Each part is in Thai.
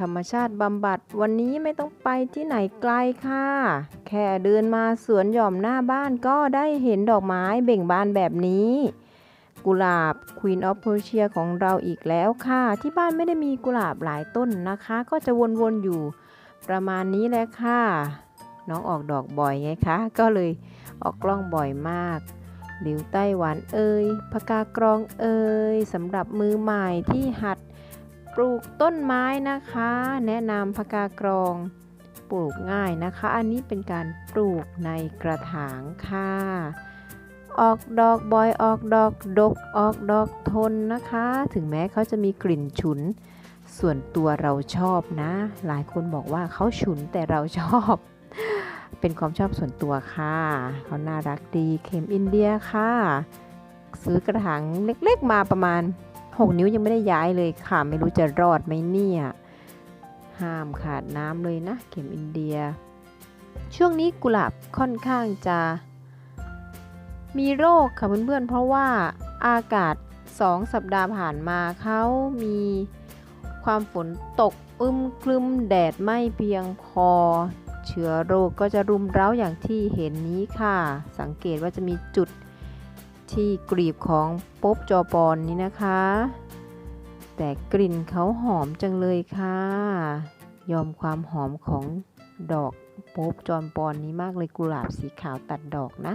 ธรรมชาติบำบัด วันนี้ไม่ต้องไปที่ไหนไกลค่ะ แค่เดินมาสวนหย่อมหน้าบ้านก็ได้เห็นดอกไม้เบ่งบานแบบนี้ กุหลาบ Queen of Persia ของเราอีกแล้วค่ะ ที่บ้านไม่ได้มีกุหลาบหลายต้นนะคะ ก็จะวนๆอยู่ประมาณนี้แหละค่ะ น้องออกดอกบ่อยไงคะ ก็เลยออกกล้องบ่อยมากหลิวไต้หวันเอ่ยพกากรองเอ่ยสำหรับมือใหม่ที่หัด ปลูกต้นไม้นะคะ แนะนำพกากรองปลูกง่ายนะคะ อันนี้เป็นการปลูกในกระถางค่ะ ออกดอกบอยออกดอกดกออกดอกทนนะคะ ถึงแม้เขาจะมีกลิ่นฉุน ส่วนตัวเราชอบนะ หลายคนบอกว่าเขาฉุนแต่เราชอบ เป็นความชอบส่วนตัวค่ะ เขาน่ารักดีเข็มอินเดียค่ะ ซื้อกระถางเล็กๆมาประมาณ 6 นิ้วยังไม่ได้ย้ายเลยค่ะ ไม่รู้จะรอดไหมเนี่ย ห้ามขาดน้ำเลยนะ เข็มอินเดีย ช่วงนี้กุหลาบค่อนข้างจะ มีโรคค่ะเพื่อนๆ เพราะว่าอากาศ 2 สัปดาห์ผ่านมาเขามีความฝนตกอึมครึมแดดไม่เพียงพอ เชื้อโรคก็จะรุมเร้าอย่างที่เห็นนี้ค่ะ สังเกตว่าจะมีจุด ที่กลีบของป๊บจอปอนนี้นะคะ แต่กลิ่นเขาหอมจังเลยค่ะ ยอมความหอมของดอกป๊บจอนปอนนี้มากเลยกุหลาบสีขาวตัดดอกนะ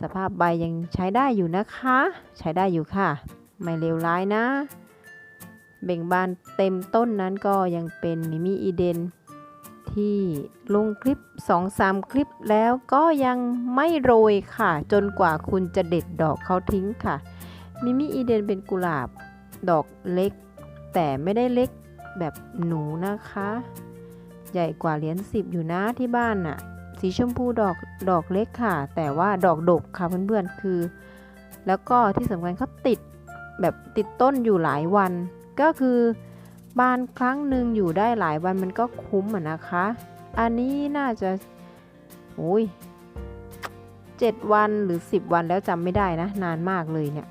สภาพใบยังใช้ได้อยู่นะคะ ใช้ได้อยู่ค่ะ ไม่เลวร้ายนะ เบ่งบานเต็มต้นนั้นก็ยังเป็นมิมิอีเดน ที่ลงคลิป 2-3 คลิปแล้วก็ยังไม่โรยค่ะ จนกว่าคุณจะเด็ดดอกเขาทิ้งค่ะ มิมิอีเดนเป็นกุหลาบดอกเล็ก แต่ไม่ได้เล็กแบบหนูนะคะ ใหญ่กว่าเหรียญสิบอยู่นะที่บ้านน่ะ สีชมพูดอกดอกเล็กค่ะ แต่ว่าดอกดกค่ะเพื่อนๆคือ แล้วก็ที่สำคัญเขาติดแบบติดต้นอยู่หลายวัน ก็คือ บานครั้งหนึ่งอยู่ได้หลายวันมันก็คุ้มอะนะคะ อันนี้น่าจะโอ้ยเจ็ดวันหรือ 10 วันแล้วจำไม่ได้นะ นานมากเลยเนี่ย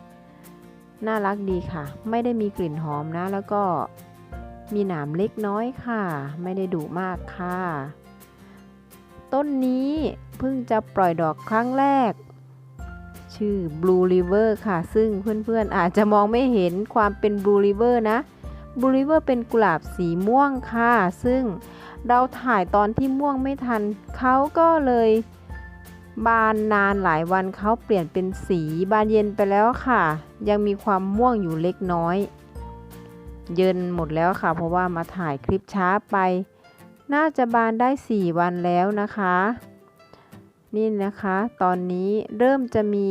น่ารักดีค่ะ ไม่ได้มีกลิ่นหอมนะ แล้วก็มีหนามเล็กน้อยค่ะ ไม่ได้ดุมากค่ะ ต้นนี้เพิ่งจะปล่อยดอกครั้งแรก ชื่อ Blue River ค่ะ ซึ่งเพื่อนๆอาจจะมองไม่เห็นความเป็น Blue River นะ Blue River เป็นกุหลาบสีม่วงค่ะ ซึ่งเราถ่ายตอนที่ม่วงไม่ทัน เขาก็เลยบานนานหลายวันเขาเปลี่ยนเป็นสีบานเย็นไปแล้วค่ะ ยังมีความม่วงอยู่เล็กน้อย เย็นหมดแล้วค่ะ เพราะว่ามาถ่ายคลิปช้าไป น่าจะบานได้ 4 วันแล้วนะคะ นี่นะคะ ตอนนี้เริ่มจะมี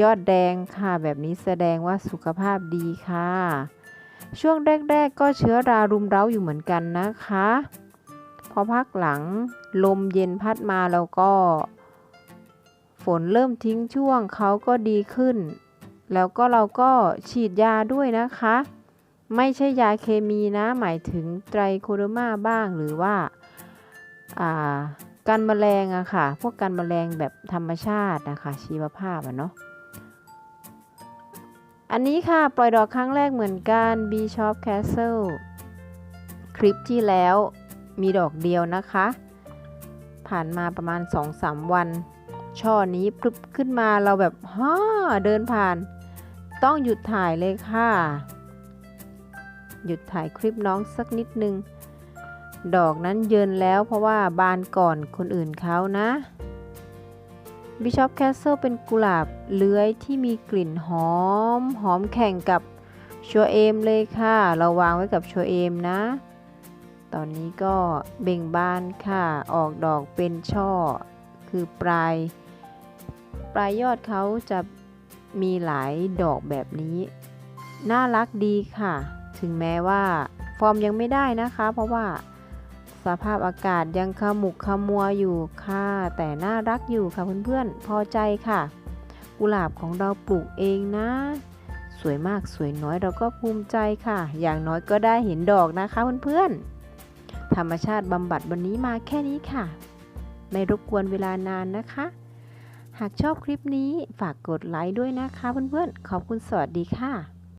ยอดแดงค่ะ แบบนี้แสดงว่าสุขภาพดีค่ะ ช่วงแรก ๆ ก็เชื้อรารุมเร้าอยู่เหมือนกันนะคะ พอพักหลังลมเย็นพัดมาแล้วก็ ฝนเริ่มทิ้งช่วงเขาก็ดีขึ้น แล้วก็เราก็ฉีดยาด้วยนะคะ ไม่ใช่ยาเคมีนะ หมายถึงไตรโคโดมาบ้างหรือว่าากันแมลงอะค่ะ พวกกันแมลงแบบธรรมชาตินะคะ ชีวภาพอะเนาะ อันนี้ค่ะ ปล่อยดอกครั้งแรกเหมือนกัน B Shop Castle คลิปที่แล้วมีดอกเดียวนะคะ ผ่านมาประมาณ 2-3 วัน ช่อนี้พลึบขึ้นมาเราแบบฮ่าเดินผ่าน ต้องหยุดถ่ายเลยค่ะ หยุดถ่ายคลิปน้องสักนิดนึง ดอกนั้นเยินแล้วเพราะว่าบานก่อนคนอื่นเขานะ Bishop Castle เป็นกุหลาบเลื้อยที่มีกลิ่นหอม หอมแข่งกับชัวเอมเลยค่ะ เราวางไว้กับชัวเอมนะ ตอนนี้ก็เบ่งบานค่ะ ออกดอกเป็นช่อ คือปลาย ปลายยอดเขาจะมีหลายดอกแบบนี้ น่ารักดีค่ะ ถึงแม้ว่าฟอร์มยังไม่ได้นะคะ เพราะว่า สภาพอากาศยังขมุกขมัวอยู่ค่ะ แต่น่ารักอยู่ค่ะเพื่อนๆ พอใจค่ะ กุหลาบของเราปลูกเองนะ สวยมากสวยน้อยเราก็ภูมิใจค่ะ อย่างน้อยก็ได้เห็นดอกนะคะเพื่อนๆ ธรรมชาติบำบัดวันนี้มาแค่นี้ค่ะ ไม่รบกวนเวลานานนะคะ หากชอบคลิปนี้ฝากกดไลค์ด้วยนะคะเพื่อนๆ ขอบคุณสวัสดีค่ะ